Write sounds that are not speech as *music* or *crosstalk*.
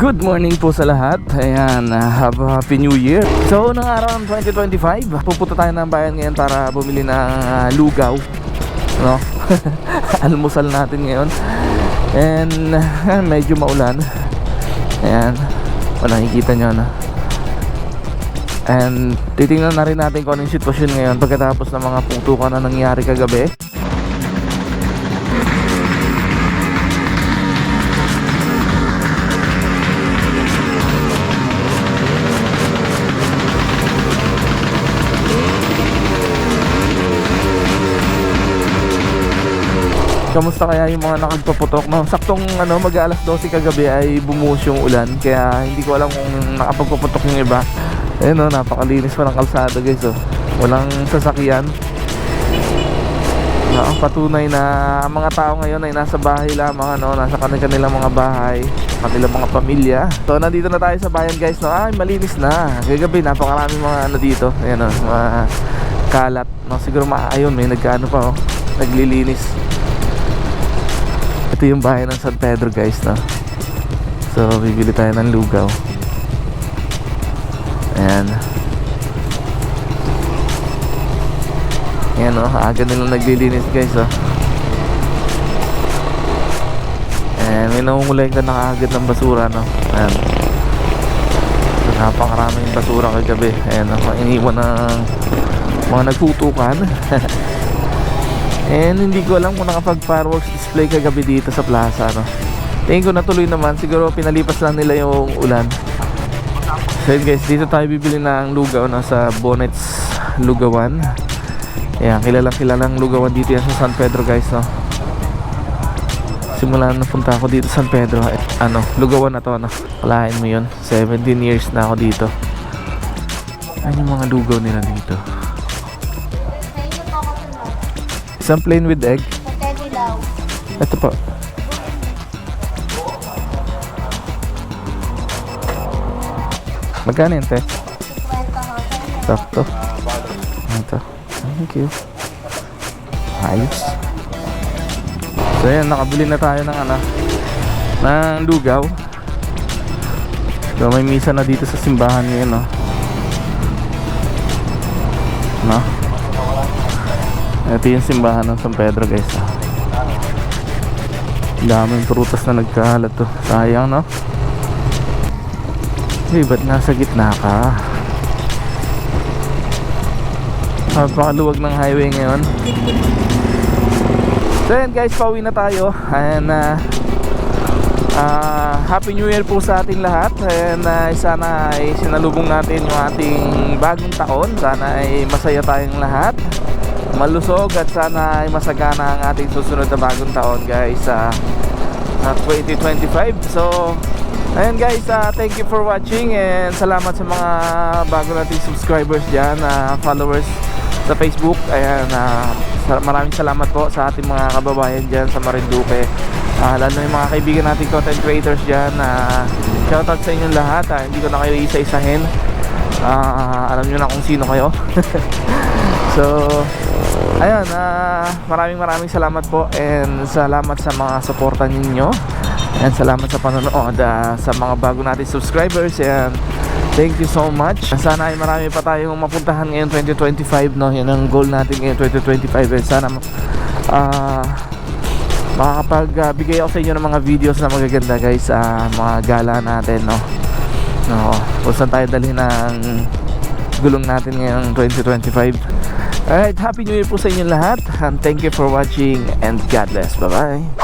Good morning po sa lahat. Ayan, uh, have a happy new year. So, unang araw ng 2025, pupunta tayo ng bayan ngayon para bumili ng ah, lugaw. No? *laughs* Almusal natin ngayon. And ah, *laughs* medyo maulan. Ayan. O nakikita nyo na. And titingnan na rin natin kung ano yung sitwasyon ngayon pagkatapos ng mga putukan na nangyari kagabi. Kamusta kaya yung mga nakagpaputok? No? Saktong ano, mag alas 12 kagabi ay bumuhos yung ulan Kaya hindi ko alam kung nakapagpaputok yung iba Ayun no, napakalinis pa ng kalsada guys oh. Walang sasakyan ang patunay na ang mga tao ngayon ay nasa bahay lamang ano, nasa kanilang mga bahay, kanilang mga pamilya. So nandito na tayo sa bayan guys, no. Ay, malinis na. Kagabi napakaraming mga ano dito. Ayan oh, mga kalat. No, siguro maayun may nagkaano pa oh, naglilinis. Ito yung bahay ng San Pedro guys, no. So bibili tayo ng lugaw. Ayan. Ayan o, aga nilang naglilinis guys o. Ayan, may namumulay ka nakaagad ng basura no. Ayan. So, napakaraming basura kagabi. Ayan o, iniwan ng mga nagtutukan. *laughs* And hindi ko alam kung nakapag fireworks display kagabi dito sa plaza no. Tingin ko natuloy naman, siguro pinalipas lang nila yung ulan. So guys, dito tayo bibili ng lugaw na sa Bonnets Lugawan. Ayan, kilalang kilalang lugawan dito yan sa San Pedro guys, no. Simula na punta ako dito sa San Pedro, eh, ano, lugawan na to, no. Kalahin mo yun, 17 years na ako dito. Ano yung mga lugaw nila dito? Isang plain with egg. Ito po. Magkano yun, te? Sakto. Ito. Thank you. Ayos. So yan, nakabili na tayo ng ano, ng lugaw. So may misa na dito sa simbahan ngayon, no. No. Ito yung simbahan ng San Pedro, guys. No? Daming prutas na nagkahalat to. Sayang, no? Hey, ba't nasa gitna ka? Napakaluwag ng highway ngayon. So yan guys, pauwi na tayo. And uh, uh, Happy New Year po sa ating lahat. And uh, sana ay sinalubong natin yung ating bagong taon. Sana ay masaya tayong lahat. Malusog at sana ay masagana ang ating susunod na bagong taon guys sa uh, 2025. So Ayan guys, uh, thank you for watching and salamat sa mga bago nating subscribers dyan, uh, followers sa Facebook. Ayan, uh, sa- maraming salamat po sa ating mga kababayan dyan sa Marinduque. Uh, lalo yung mga kaibigan nating content creators dyan. Uh, shoutout sa inyong lahat. Uh, hindi ko na kayo isa-isahin. Uh, alam nyo na kung sino kayo. *laughs* so, ayun, uh, maraming maraming salamat po and salamat sa mga suporta ninyo. And salamat sa panonood ah, sa mga bago natin subscribers and thank you so much. Sana ay marami pa tayong mapuntahan ngayon 2025 no. Yan ang goal natin ngayon 2025 and sana ah makakapagbigay ako sa inyo ng mga videos na magaganda guys sa mga gala natin no. No, kung saan tayo dalhin ng gulong natin ngayong 2025. Alright, happy new year po sa inyo lahat and thank you for watching and God bless. Bye bye.